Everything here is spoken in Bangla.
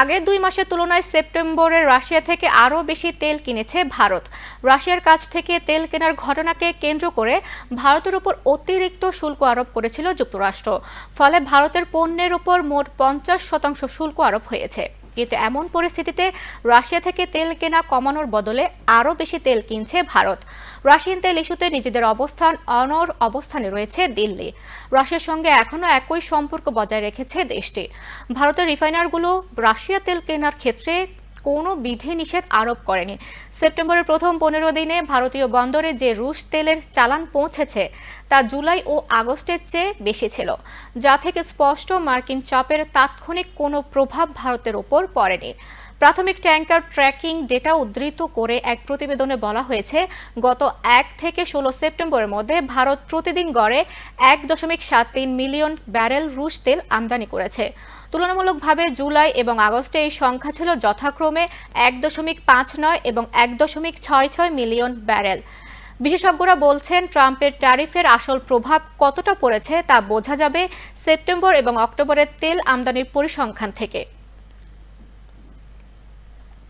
আগের দুই মাসের তুলনায় সেপ্টেম্বরে রাশিয়া থেকে আরও বেশি তেল কিনেছে ভারত। রাশিয়ার কাছ থেকে তেল কেনার ঘটনাকে কেন্দ্র করে ভারতের উপর অতিরিক্ত শুল্ক আরোপ করেছিল যুক্তরাষ্ট্র। ফলে ভারতের পণ্যের উপর মোট পঞ্চাশ শতাংশ শুল্ক আরোপ হয়েছে। কিন্তু এমন পরিস্থিতিতে রাশিয়া থেকে তেল কেনা কমানোর বদলে আরও বেশি তেল কিনছে ভারত। রাশিয়ান তেল ইস্যুতে নিজেদের অবস্থান অনর অবস্থানে রয়েছে দিল্লি। রাশিয়ার সঙ্গে এখনও একই সম্পর্ক বজায় রেখেছে দেশটি। ভারতের রিফাইনারগুলো রাশিয়া তেল কেনার ক্ষেত্রে কোনো বিধিনিষেধ আরোপ করেনি। সেপ্টেম্বরের প্রথম পনেরো দিনে ভারতীয় বন্দরে যে রুশ তেলের চালান পৌঁছেছে তা জুলাই ও আগস্টের চেয়ে বেশি ছিল, যা থেকে স্পষ্ট মার্কিন চাপের তাৎক্ষণিক কোনো প্রভাব ভারতের ওপর পড়েনি। প্রাথমিক ট্যাঙ্কার ট্র্যাকিং ডেটা উদ্ধৃত করে এক প্রতিবেদনে বলা হয়েছে, গত এক থেকে ষোলো সেপ্টেম্বরের মধ্যে ভারত প্রতিদিন গড়ে এক দশমিক সাত তিন মিলিয়ন ব্যারেল রুশ তেল আমদানি করেছে। তুলনামূলকভাবে জুলাই এবং আগস্টে এই সংখ্যা ছিল যথাক্রমে এক দশমিক পাঁচ নয় এবং এক দশমিক ছয় ছয় মিলিয়ন ব্যারেল বিশেষজ্ঞরা বলছেন, ট্রাম্পের ট্যারিফের আসল প্রভাব কতটা পড়েছে তা বোঝা যাবে সেপ্টেম্বর এবং অক্টোবরের তেল আমদানির পরিসংখ্যান থেকে।